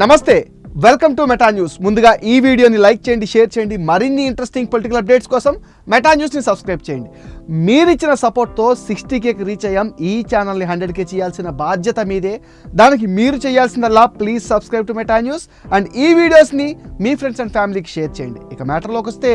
నమస్తే welcome to Meta news. ముందుగా ఈ వీడియోని లైక్ చేయండి షేర్ చేయండి. మరిన్ని ఇంట్రెస్టింగ్ పొలిటికల్ అప్డేట్స్ కోసం మెటా న్యూస్ని సబ్స్క్రైబ్ చేయండి. మీరిచ్చిన సపోర్ట్తో సిక్స్టీ కేకి రీచ్ అయ్యాం. ఈ ఛానల్ని హండ్రెడ్ కే చేయాల్సిన బాధ్యత మీదే. దానికి మీరు చేయాల్సిందల్లా please subscribe to Meta news. And ఈ వీడియోస్ని మీ ఫ్రెండ్స్ అండ్ ఫ్యామిలీకి షేర్ చేయండి. ఇక మ్యాటర్లోకి వస్తే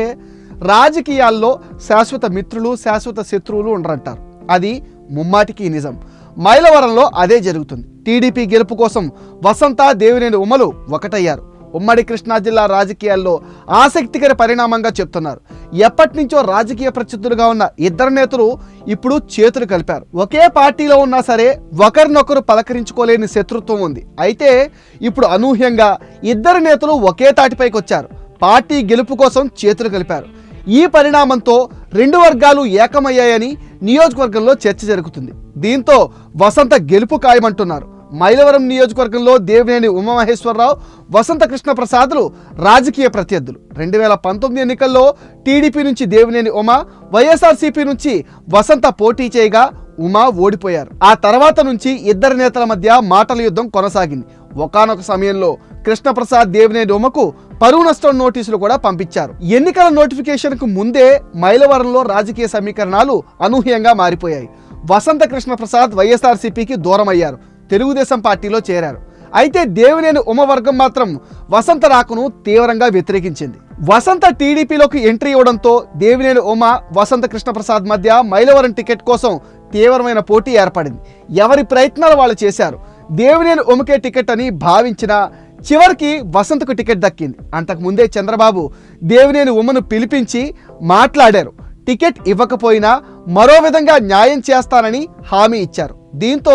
రాజకీయాల్లో శాశ్వత మిత్రులు శాశ్వత శత్రువులు ఉండరంటారు. అది ముమ్మాటికి నిజం. మైలవరంలో అదే జరుగుతుంది. టీడీపీ గెలుపు కోసం వసంత దేవినేని ఉమలు ఒకటయ్యారు. ఉమ్మడి కృష్ణా జిల్లా రాజకీయాల్లో ఆసక్తికర పరిణామంగా చెప్తున్నారు. ఎప్పటి నుంచో రాజకీయ ప్రత్యర్థులుగా ఉన్న ఇద్దరు నేతలు ఇప్పుడు చేతులు కలిపారు. ఒకే పార్టీలో ఉన్నా సరే ఒకరినొకరు పలకరించుకోలేని శత్రుత్వం ఉంది. అయితే ఇప్పుడు అనూహ్యంగా ఇద్దరు నేతలు ఒకే తాటిపైకి వచ్చారు. పార్టీ గెలుపు కోసం చేతులు కలిపారు. ఈ పరిణామంతో రెండు వర్గాలు ఏకమయ్యాయని నియోజకవర్గంలో చర్చ జరుగుతుంది. దీంతో వసంత గెలుపు ఖాయమంటున్నారు. మైలవరం నియోజకవర్గంలో దేవినేని ఉమామహేశ్వరరావు వసంత కృష్ణ ప్రసాద్లు రాజకీయ ప్రత్యర్థులు. రెండు వేల పంతొమ్మిది ఎన్నికల్లో టీడీపీ నుంచి దేవినేని ఉమా వైఎస్ఆర్సీపీ నుంచి వసంత పోటీ చేయగా ఉమా ఓడిపోయారు. ఆ తర్వాత నుంచి ఇద్దరు నేతల మధ్య మాటల యుద్ధం కొనసాగింది. ఒకానొక సమయంలో కృష్ణప్రసాద్ దేవినేని ఉమకు పరువు నష్టం నోటీసులు కూడా పంపించారు. ఎన్నికల నోటిఫికేషన్కు ముందే మైలవరంలో రాజకీయ సమీకరణాలు అనూహ్యంగా మారిపోయాయి. వసంత కృష్ణప్రసాద్ వైఎస్ఆర్సీపీకి దూరమయ్యారు. తెలుగుదేశం పార్టీలో చేరారు. అయితే దేవినేని ఉమవర్గం మాత్రం వసంత రాకను తీవ్రంగా వ్యతిరేకించింది. వసంత టీడీపీలోకి ఎంట్రీ ఇవ్వడంతో దేవినేని ఉమ వసంత కృష్ణప్రసాద్ మధ్య మైలవరం టికెట్ కోసం తీవ్రమైన పోటీ ఏర్పడింది. ఎవరి ప్రయత్నాలు వాళ్ళు చేశారు? దేవినేని ఉమకే టికెట్ అని భావించిన చివరికి వసంతకు టికెట్ దక్కింది. అంతకు ముందే చంద్రబాబు దేవినేని ఉమ్మను పిలిపించి మాట్లాడారు. టికెట్ ఇవ్వకపోయినా మరో విధంగా న్యాయం చేస్తానని హామీ ఇచ్చారు. దీంతో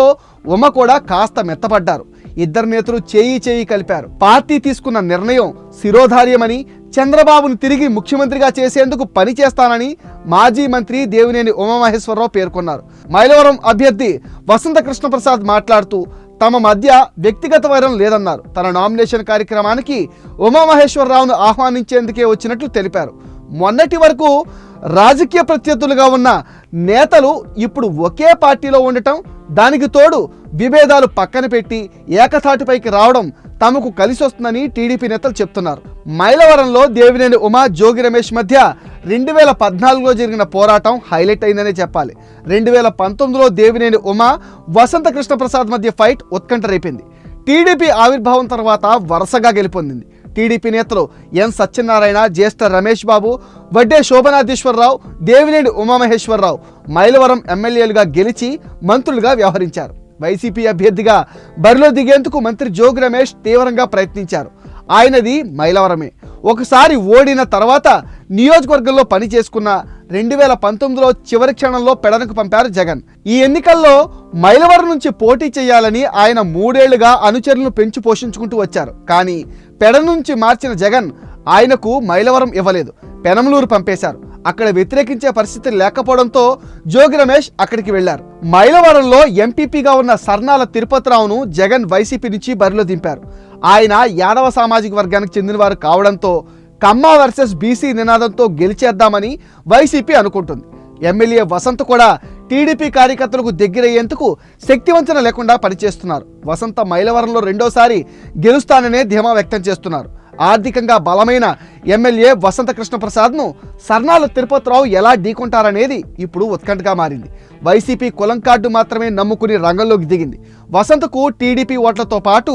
ఉమ్మ కూడా కాస్త మెత్తపడ్డారు. ఇద్దరు నేతలు చేయి చేయి కలిపారు. పార్టీ తీసుకున్న నిర్ణయం శిరోధార్యమని చంద్రబాబును తిరిగి ముఖ్యమంత్రిగా చేసేందుకు పని చేస్తానని మాజీ మంత్రి దేవినేని ఉమామహేశ్వరరావు పేర్కొన్నారు. మైలవరం అభ్యర్థి వసంత కృష్ణప్రసాద్ మాట్లాడుతూ తమ మధ్య వ్యక్తిగత వైరం లేదన్నారు. తన నామినేషన్ కార్యక్రమానికి ఉమామహేశ్వరరావును ఆహ్వానించేందుకే వచ్చినట్లు తెలిపారు. మొన్నటి వరకు రాజకీయ ప్రత్యర్థులుగా ఉన్న నేతలు ఇప్పుడు ఒకే పార్టీలో ఉండటం దానికి తోడు విభేదాలు పక్కన పెట్టి ఏకతాటిపైకి రావడం తమకు కలిసి వస్తుందని టీడీపీ నేతలు చెప్తున్నారు. మైలవరంలో దేవినేని ఉమా జోగి రమేష్ మధ్య రెండు వేల పద్నాలుగులో జరిగిన పోరాటం హైలైట్ అయిందనే చెప్పాలి. రెండు వేల పంతొమ్మిదిలో దేవినేని ఉమా వసంత కృష్ణప్రసాద్ మధ్య ఫైట్ ఉత్కంఠ రేపింది. టీడీపీ ఆవిర్భావం తర్వాత వరుసగా గెలుపొందింది. టీడీపీ నేతలు ఎన్ సత్యనారాయణ జ్యేష్ఠ రమేష్ బాబు వడ్డే శోభనాథేశ్వరరావు దేవినేని ఉమామహేశ్వరరావు మైలవరం ఎమ్మెల్యేలుగా గెలిచి మంత్రులుగా వ్యవహరించారు. వైసీపీ అభ్యర్థిగా బరిలో దిగేందుకు మంత్రి జోగి రమేష్ తీవ్రంగా ప్రయత్నించారు. ఆయనది మైలవరమే. ఒకసారి ఓడిన తర్వాత నియోజకవర్గంలో పని చేసుకున్న రెండు వేల పంతొమ్మిదిలో చివరి క్షణంలో పెడనకు పంపారు జగన్. ఈ ఎన్నికల్లో మైలవరం నుంచి పోటీ చేయాలని ఆయన మూడేళ్ళుగా అనుచరులను పెంచి పోషించుకుంటూ వచ్చారు. కానీ పెడ నుంచి మార్చిన జగన్ ఆయనకు మైలవరం ఇవ్వలేదు. పెనమలూరు పంపేశారు. అక్కడ వ్యతిరేకించే పరిస్థితి లేకపోవడంతో జోగి రమేష్ అక్కడికి వెళ్ళారు మైలవరంలో ఎంపీపీగా ఉన్న సర్నాల తిరుపతిరావును జగన్ వైసీపీ నుంచి బరిలో దింపారు. ఆయన యాదవ సామాజిక వర్గానికి చెందినవారు కావడంతో కమ్మ వర్సెస్ బీసీ నినాదంతో గెలిచేద్దామని వైసీపీ అనుకుంటుంది. ఎమ్మెల్యే వసంత్ కూడా టీడీపీ కార్యకర్తలకు దగ్గరయ్యేందుకు శక్తివంచన లేకుండా పనిచేస్తున్నారు. వసంత మైలవరంలో రెండోసారి గెలుస్తాననే ధీమా వ్యక్తం చేస్తున్నారు. ఆర్థికంగా బలమైన ఎమ్మెల్యే వసంత కృష్ణప్రసాద్ను సర్నాల తిరుపతిరావు ఎలా ఢీకొంటారనేది ఇప్పుడు ఉత్కంఠగా మారింది. వైసీపీ కులం కార్డు మాత్రమే నమ్ముకుని రంగంలోకి దిగింది. వసంతకు టీడీపీ ఓట్లతో పాటు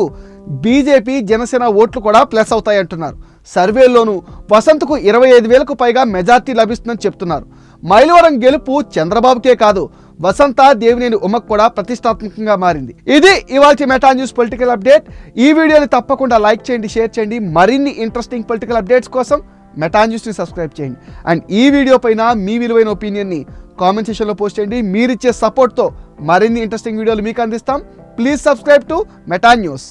బీజేపీ జనసేన ఓట్లు కూడా ప్లస్ అవుతాయంటున్నారు. సర్వేల్లోనూ వసంతకు ఇరవై ఐదు వేలకు పైగా మెజార్టీ లభిస్తుందని చెప్తున్నారు. మైలవరం గెలుపు చంద్రబాబుకే కాదు వసంత దేవినేని ఉమక్ కూడా ప్రతిష్టాత్మకంగా మారింది. ఇది ఇవాళ మెటా న్యూస్ పొలిటికల్ అప్డేట్. ఈ వీడియోని తప్పకుండా లైక్ చేయండి షేర్ చేయండి. మరిన్ని ఇంట్రెస్టింగ్ పొలిటికల్ అప్డేట్స్ కోసం మెటా న్యూస్ని సబ్స్క్రైబ్ చేయండి. అండ్ ఈ వీడియో పైన మీ విలువైన ఒపీనియన్ని కామెంట్ సెషన్లో పోస్ట్ చేయండి. మీరిచ్చే సపోర్ట్తో మరిన్ని ఇంట్రెస్టింగ్ వీడియోలు మీకు అందిస్తాం. Please subscribe to Meta news.